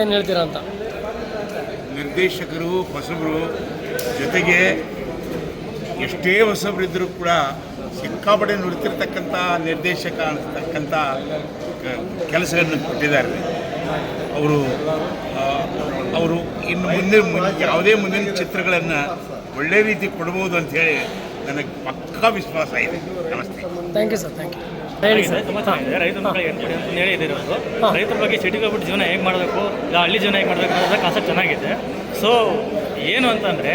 ಏನು ಹೇಳ್ತೀರಾ ಅಂತ? ನಿರ್ದೇಶಕರು ಹೊಸಬರು ಜೊತೆಗೆ ಎಷ್ಟೇ ಹೊಸಬರಿದ್ದರೂ ಕೂಡ ಸಿಕ್ಕಾಪಟ್ಟೆ ನುಡಿತಿರ್ತಕ್ಕಂಥ ನಿರ್ದೇಶಕ ಅಂತಕ್ಕಂಥ ಕೆಲಸಗಳನ್ನು ಕೊಟ್ಟಿದ್ದಾರೆ. ಅವರು ಅವರು ಇನ್ನು ಮುಂದೆ ಮುಂದೆ ಯಾವುದೇ ಮುಂದಿನ ಚಿತ್ರಗಳನ್ನು ಒಳ್ಳೆ ರೀತಿ ಕೊಡ್ಬೋದು ಅಂತ ಹೇಳಿ ನನಗೆ ಪಕ್ಕಾ ವಿಶ್ವಾಸ ಇದೆ. ನಮಸ್ತೆ. Thank you sir thank you ಹೇಳಿ ಸರ್. ತುಂಬ ಚೆನ್ನಾಗಿದೆ ರೈತರ ಮಕ್ಕಳಿಗೆ ಏನು ಅಂತ ರೈತರ ಬಗ್ಗೆ ಸಿಟಿಗೆ ಹೋಗ್ಬಿಟ್ಟು ಜೀವನ ಹೇಗೆ ಮಾಡಬೇಕು? ಇಲ್ಲ ಹಳ್ಳಿ ಜೀವನ ಹೇಗೆ ಮಾಡಬೇಕು ಅನ್ನೋದು ಕಾನ್ಸೆಪ್ಟ್ ಚೆನ್ನಾಗಿದೆ. ಸೊ ಏನು ಅಂತಂದರೆ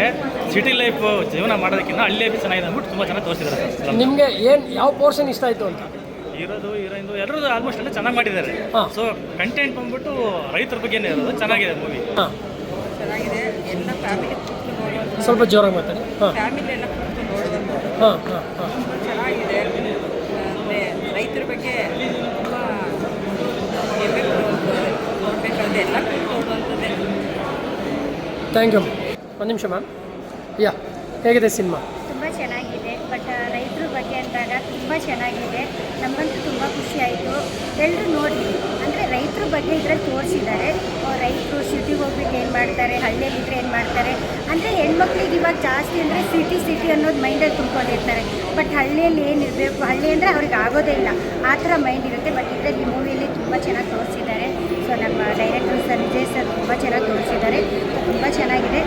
ಸಿಟಿ ಲೈಫ್ ಜೀವನ ಮಾಡೋದಕ್ಕಿಂತ ಹಳ್ಳಿ ಲೈಫ್ ಚೆನ್ನಾಗಿದೆ ಅಂದ್ಬಿಟ್ಟು ತುಂಬ ಚೆನ್ನಾಗಿ ತೋರಿಸಿದ್ದಾರೆ ಸರ್. ನಿಮಗೆ ಏನು ಯಾವ ಪೋರ್ಷನ್ ಇಷ್ಟ ಆಯಿತು ಅಂತ? ಇರೋದು ಹೀರೋಯಿಂದು ಎಲ್ಲರೂ ಆಲ್ಮೋಸ್ಟ್ ಎಲ್ಲ ಚೆನ್ನಾಗಿ ಮಾಡಿದ್ದಾರೆ. ಹಾ. ಸೊ ಕಂಟೆಂಟ್ ಬಂದ್ಬಿಟ್ಟು ರೈತರ ಬಗ್ಗೆನೇ ಇರೋದು ಚೆನ್ನಾಗಿದೆ ಮೂವಿ ಹಾಂ. ಚೆನ್ನಾಗಿದೆ. ಎಲ್ಲ ಫ್ಯಾಮಿಲಿ ಸ್ವಲ್ಪ ಜೋರಾಗಿ ಮಾತಾಡಿ. ಫ್ಯಾಮಿಲಿ ಎಲ್ಲ ಹಾಂ ಹಾಂ ಹಾಂ ತುಂಬ ಚೆನ್ನಾಗಿದೆ ಅಂದರೆ ರೈತರ ಬಗ್ಗೆ ತುಂಬ ಹೆಮ್ಮೆ ನೋಡಬೇಕಾದ್ರೆ ಎಲ್ಲ ಕೂತ್ಕೊಂಡು ನೋಡುವಂಥದ್ದೇ ಥ್ಯಾಂಕ್ ಯು ಒಂದು ನಿಮಿಷ ಮ್ಯಾಮ್. ಯಾ, ಹೇಗಿದೆ ಸಿನಿಮಾ? ತುಂಬ ಚೆನ್ನಾಗಿದೆ, ಬಟ್ ರೈತರ ಬಗ್ಗೆ ಅಂದಾಗ ತುಂಬ ಚೆನ್ನಾಗಿದೆ. ನಮ್ಮಂತೂ ತುಂಬ ಖುಷಿ ಆಯಿತು. ಎಲ್ಲರೂ ನೋಡಿ, ಅಂದರೆ ರೈತರ ಬಗ್ಗೆ ಇದರಲ್ಲಿ ತೋರಿಸಿದ್ದಾರೆ. ರೈತರು ಸಿಟಿಗೆ ಹೋಗ್ಬಿಟ್ಟು ಏನು ಮಾಡ್ತಾರೆ ಹಳ್ಳಿಯಲ್ಲಿದ್ದರೆ ಏನು ಮಾಡ್ತಾರೆ? ಅಂದರೆ ಹೆಣ್ಮಕ್ಳಿಗೆ ಇವಾಗ ಜಾಸ್ತಿ ಅಂದರೆ ಸಿಟಿ ಸಿಟಿ ಅನ್ನೋದು ಮೈಂಡಲ್ಲಿ ತುಂಬ್ಕೊಂಡಿರ್ತಾರೆ ಬಟ್ ಹಳ್ಳಿಯಲ್ಲಿ ಏನಿರಬೇಕು ಹಳ್ಳಿ ಅಂದರೆ ಅವ್ರಿಗೆ ಆಗೋದೇ ಇಲ್ಲ. ಆ ಥರ ಮೈಂಡ್ ಇರುತ್ತೆ. ಬಟ್ ಇದರಲ್ಲಿ ಮೂವಿಯಲ್ಲಿ ತುಂಬ ಚೆನ್ನಾಗಿ ತೋರಿಸಿದ್ದಾರೆ ಸೊ ನಮ್ಮ ಡೈರೆಕ್ಟರ್ ಸರ್ ವಿಜಯ್ ಸರ್ ತುಂಬ ಚೆನ್ನಾಗಿ ತೋರಿಸಿದ್ದಾರೆ ತುಂಬ ಚೆನ್ನಾಗಿದೆ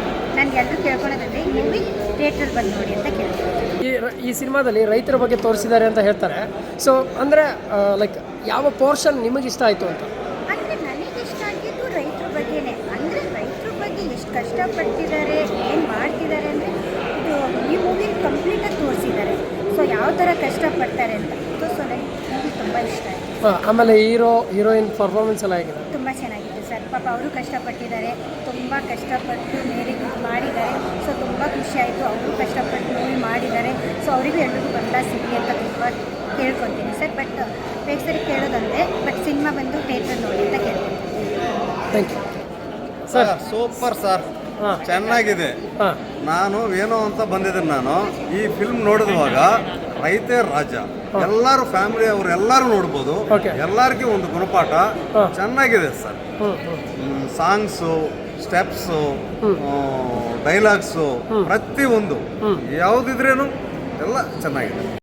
ಈ ಮೂವಿ ಥಿಯೇಟ್ರಲ್ಲಿ ಬಂದು ನೋಡಿ ಅಂತ ಕೇಳ್ತೀನಿ ಈ ಈ ಸಿನಿಮಾದಲ್ಲಿ ರೈತರ ಬಗ್ಗೆ ತೋರಿಸಿದ್ದಾರೆ ಅಂತ ಹೇಳ್ತಾರೆ. ಸೊ ಅಂದರೆ ಲೈಕ್ ಯಾವ ಪೋರ್ಷನ್ ನಿಮಗೆ ಇಷ್ಟ ಆಯಿತು ಅಂತ? ಅಂದರೆ ನನಗೆ ಇಷ್ಟ ಆಗಿದ್ದು ರೈತರ ಬಗ್ಗೆನೇ. ಅಂದರೆ ರೈತರ ಬಗ್ಗೆ ಎಷ್ಟು ಕಷ್ಟಪಡ್ತಿದ್ದಾರೆ ಏನು ಮಾಡ್ತಿದ್ದಾರೆ ಅಂದರೆ ಇದು ಈ ಮೂವಿ ಕಂಪ್ಲೀಟಾಗಿ ತೋರಿಸಿದ್ದಾರೆ. ಸೊ ಯಾವ ಥರ ಕಷ್ಟಪಡ್ತಾರೆ ಅಂತ. ಸೊ ಸೊ ನನಗೆ ಮೂವಿ ತುಂಬ ಇಷ್ಟ ಆಯಿತು. ಆಮೇಲೆ ಹೀರೋ ಹೀರೋಯಿನ್ ಪರ್ಫಾರ್ಮೆನ್ಸ್ ಎಲ್ಲ ಹೇಗಿದೆ? ತುಂಬ ಚೆನ್ನಾಗಿದೆ ಸರ್. ಪಾಪ ಅವರು ಕಷ್ಟಪಟ್ಟಿದ್ದಾರೆ. ತುಂಬ ಕಷ್ಟಪಟ್ಟು ಮೇರೆಗೆ ಮಾಡಿ ತುಂಬ ಖುಷಿ ಆಯಿತು ಅವರು ಕಷ್ಟಪಟ್ಟು ಮೂವಿ ಮಾಡಿದ್ದಾರೆ ಸೊ ಅವರಿಗೂ ಎಲ್ರಿಗೂ ಬಂದ ಸಿಗಲಿ ಅಂತ ತುಂಬ ಕೇಳ್ಕೊತೀನಿ ಸರ್ ಬಟ್ ಬೇಗ ಕೇಳೋದಂದರೆ ಬಟ್ ಸಿನಿಮಾ ಬಂದು ಥಿಯೇಟ್ರಲ್ಲಿ ನೋಡಿ ಅಂತ ಕೇಳ್ಕೊತೀನಿ thank you sir super sir. ಹಾಂ. ಚೆನ್ನಾಗಿದೆ. ನಾನು ಏನೋ ಅಂತ ಬಂದಿದ್ದೀನಿ ನಾನು. ಈ ಫಿಲ್ಮ್ ನೋಡಿದವಾಗ ರೈತೇ ರಾಜ. ಎಲ್ಲರೂ ಫ್ಯಾಮಿಲಿ ಅವರು ಎಲ್ಲರೂ ನೋಡ್ಬೋದು. ಎಲ್ಲರಿಗೂ ಒಂದು ಗುಣಪಾಠ. ಚೆನ್ನಾಗಿದೆ ಸರ್. ಸಾಂಗ್ಸು ಸ್ಟೆಪ್ಸು ಡೈಲಾಗ್ಸು ಪ್ರತಿ ಒಂದು ಯಾವುದಿದ್ರೇನು ಎಲ್ಲ ಚೆನ್ನಾಗಿದೆ.